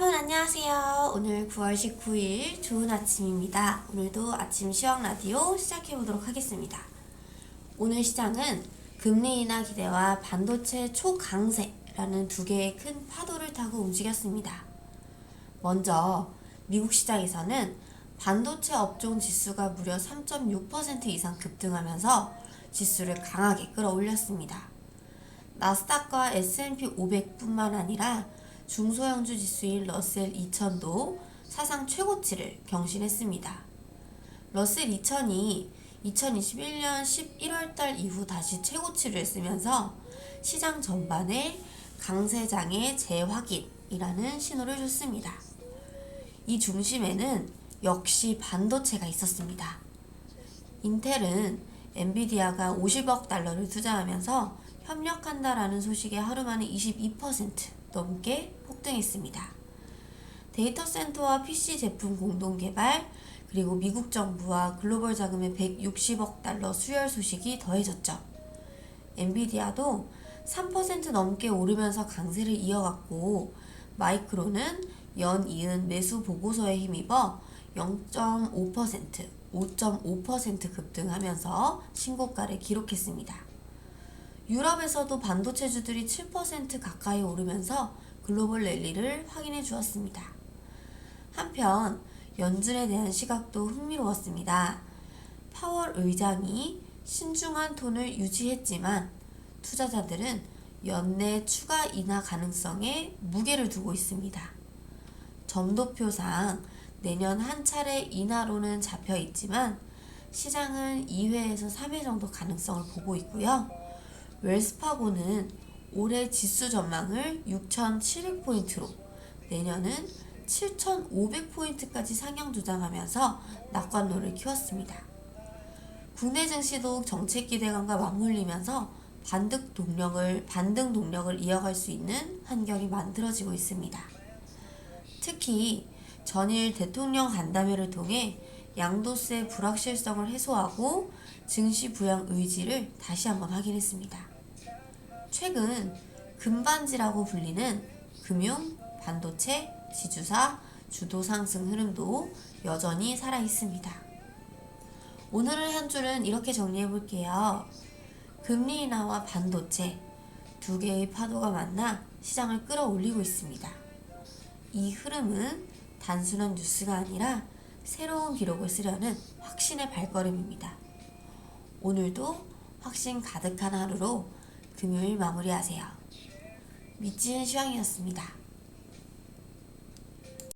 여러분 안녕하세요. 오늘 9월 19일 좋은 아침입니다. 오늘도 아침 시황 라디오 시작해 보도록 하겠습니다. 오늘 시장은 금리 인하 기대와 반도체 초강세라는 두 개의 큰 파도를 타고 움직였습니다. 먼저 미국 시장에서는 반도체 업종 지수가 무려 3.6% 이상 급등하면서 지수를 강하게 끌어올렸습니다. 나스닥과 S&P 500뿐만 아니라 중소형주 지수인 러셀 2000도 사상 최고치를 경신했습니다. 러셀 2000이 2021년 11월 달 이후 다시 최고치를 쓰면서 시장 전반에 강세장의 재확인이라는 신호를 줬습니다. 이 중심에는 역시 반도체가 있었습니다. 인텔은 엔비디아가 50억 달러를 투자하면서 협력한다라는 소식에 하루 만에 22% 넘게 폭등했습니다. 데이터 센터와 PC 제품 공동 개발, 그리고 미국 정부와 글로벌 자금의 160억 달러 수혈 소식이 더해졌죠. 엔비디아도 3% 넘게 오르면서 강세를 이어갔고, 마이크로는 연 이은 매수 보고서에 힘입어 0.5%, 5.5% 급등하면서 신고가를 기록했습니다. 유럽에서도 반도체주들이 7% 가까이 오르면서 글로벌 랠리를 확인해 주었습니다. 한편 연준에 대한 시각도 흥미로웠습니다. 파월 의장이 신중한 톤을 유지했지만 투자자들은 연내 추가 인하 가능성에 무게를 두고 있습니다. 점도표상 내년 한 차례 인하로는 잡혀 있지만 시장은 2회에서 3회 정도 가능성을 보고 있고요. 웰스파고는 올해 지수 전망을 6,700포인트로 내년은 7,500포인트까지 상향 조정하면서 낙관론을 키웠습니다. 국내 증시도 정책 기대감과 맞물리면서 반등 동력을 반등 동력을 이어갈 수 있는 환경이 만들어지고 있습니다. 특히 전일 대통령 간담회를 통해 양도세 불확실성을 해소하고 증시 부양 의지를 다시 한번 확인했습니다. 최근 금반지라고 불리는 금융, 반도체, 지주사, 주도 상승 흐름도 여전히 살아 있습니다. 오늘의 한 줄은 이렇게 정리해 볼게요. 금리 인하와 반도체 두 개의 파도가 만나 시장을 끌어올리고 있습니다. 이 흐름은 단순한 뉴스가 아니라 새로운 기록을 쓰려는 확신의 발걸음입니다. 오늘도 확신 가득한 하루로 금요일 마무리하세요. 미지은 시황이었습니다.